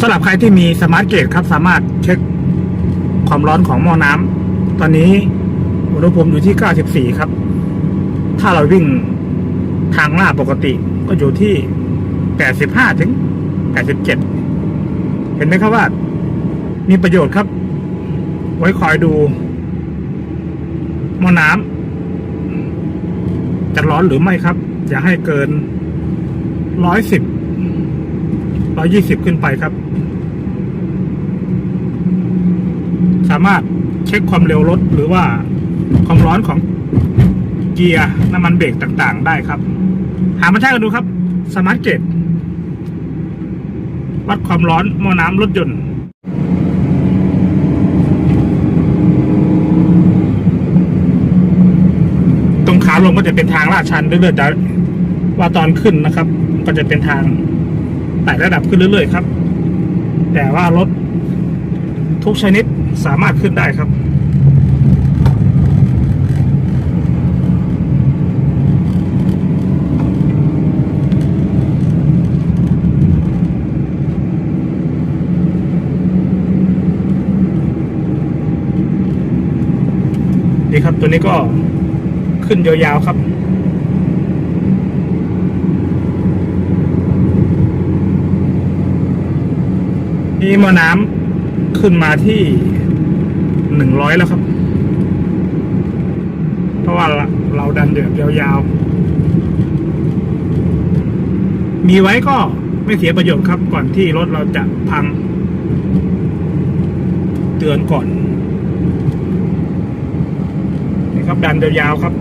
สำหรับใครที่มีสมาร์ทเกจครับสามารถเช็คความร้อนของหม้อน้ำตอนนี้อุณหภูมิอยู่ที่ 94 ครับ ถ้าเราวิ่งทางลาดปกติก็อยู่ที่ 85 ถึง 87 เห็นไหมครับว่า มีประโยชน์ครับ ไว้คอยดูหม้อน้ำจะร้อนหรือไม่ครับ อย่าให้เกิน 110 120ขึ้นไปครับ สามารถเช็คความเร็วรถหรือว่าความร้อนของเกียร์น้ำมันเบรกต่างๆ ได้ครับ หามาใช้กันดูครับ สมาร์ทเกตวัดความร้อนหม้อน้ำรถยนต์ตรงขาลงก็จะเป็นทางลาดชันเรื่อยๆแต่ว่าตอนขึ้นนะครับ ก็จะเป็นทาง ไต่ระดับขึ้นเรื่อยๆครับ แต่ว่ารถทุกชนิดสามารถขึ้นได้ครับนี่ครับตัวนี้ก็ขึ้นยาวๆครับ นี่มอน้ำขึ้นมาที่หนึ่งร้อยแล้วครับ เพราะว่าเราดันเดือดยาวๆ มีไว้ก็ไม่เสียประโยชน์ครับ ก่อนที่รถเราจะพัง เตือนก่อน นี่ครับดันยาวๆครับ